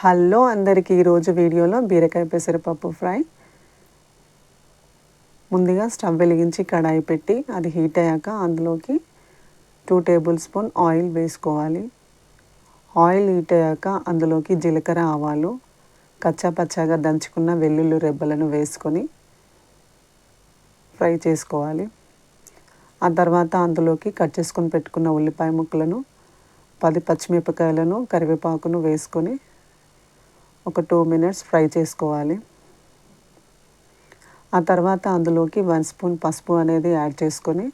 Hello అందరికీ ఈరోజు వీడియోలో బీరకాయ పెసరపప్పు ఫ్రై. ముందుగా స్టవ్ వెలిగించి కడాయి పెట్టి అది హీట్ అయ్యాక అందులోకి టూ టేబుల్ స్పూన్ ఆయిల్ వేసుకోవాలి. ఆయిల్ హీట్ అయ్యాక అందులోకి జీలకర్ర ఆవాలు కచ్చా పచ్చాగా దంచుకున్న వెల్లుల్లి రెబ్బలను వేసుకొని ఫ్రై చేసుకోవాలి. ఆ తర్వాత అందులోకి కట్ చేసుకొని పెట్టుకున్న ఉల్లిపాయ ముక్కలను పది పచ్చిమిరపకాయలను కరివేపాకును వేసుకొని ఒక టూ మినిట్స్ ఫ్రై చేసుకోవాలి. ఆ తర్వాత అందులోకి వన్ స్పూన్ పసుపు అనేది యాడ్ చేసుకొని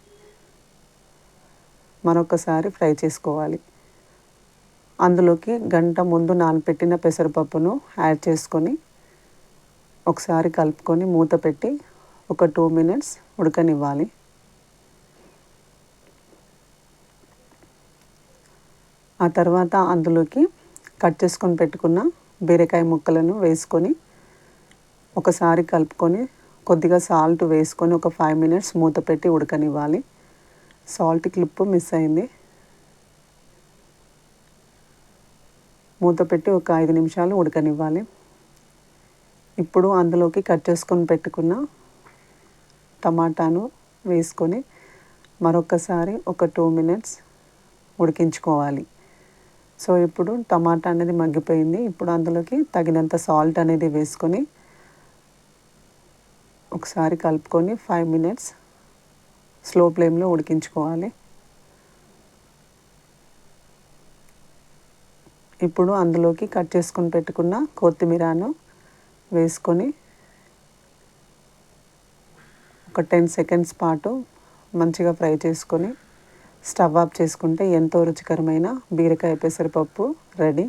మరొకసారి ఫ్రై చేసుకోవాలి. అందులోకి గంట ముందు నానపెట్టిన పెసరపప్పును యాడ్ చేసుకొని ఒకసారి కలుపుకొని మూత పెట్టి ఒక టూ మినిట్స్ ఉడకనివ్వాలి. ఆ తర్వాత అందులోకి కట్ చేసుకొని పెట్టుకున్న బీరకాయ ముక్కలను వేసుకొని ఒకసారి కలుపుకొని కొద్దిగా సాల్ట్ వేసుకొని ఒక ఫైవ్ మినిట్స్ మూత పెట్టి ఉడకనివ్వాలి. సాల్ట్ క్లిప్ మిస్ అయింది. మూత పెట్టి ఒక ఐదు నిమిషాలు ఉడకనివ్వాలి. ఇప్పుడు అందులోకి కట్ చేసుకొని పెట్టుకున్న టమాటాను వేసుకొని మరొకసారి ఒక టూ మినిట్స్ ఉడికించుకోవాలి. సో ఇప్పుడు టమాటా అనేది మగ్గిపోయింది. ఇప్పుడు అందులోకి తగినంత సాల్ట్ అనేది వేసుకొని ఒకసారి కలుపుకొని ఫైవ్ మినిట్స్ స్లో ఫ్లేమ్లో ఉడికించుకోవాలి. ఇప్పుడు అందులోకి కట్ చేసుకొని పెట్టుకున్న కొత్తిమీరను వేసుకొని ఒక టెన్ సెకండ్స్ పాటు మంచిగా ఫ్రై చేసుకొని స్టవ్ ఆఫ్ చేసుకుంటే ఎంతో రుచికరమైన బీరకాయ పెసరపప్పు రెడీ.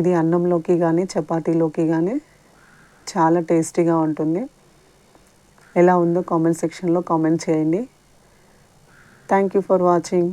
ఇది అన్నంలోకి కానీ చపాతీలోకి కానీ చాలా టేస్టీగా ఉంటుంది. ఎలా ఉందో కామెంట్ సెక్షన్లో కామెంట్ చేయండి. Thank you for watching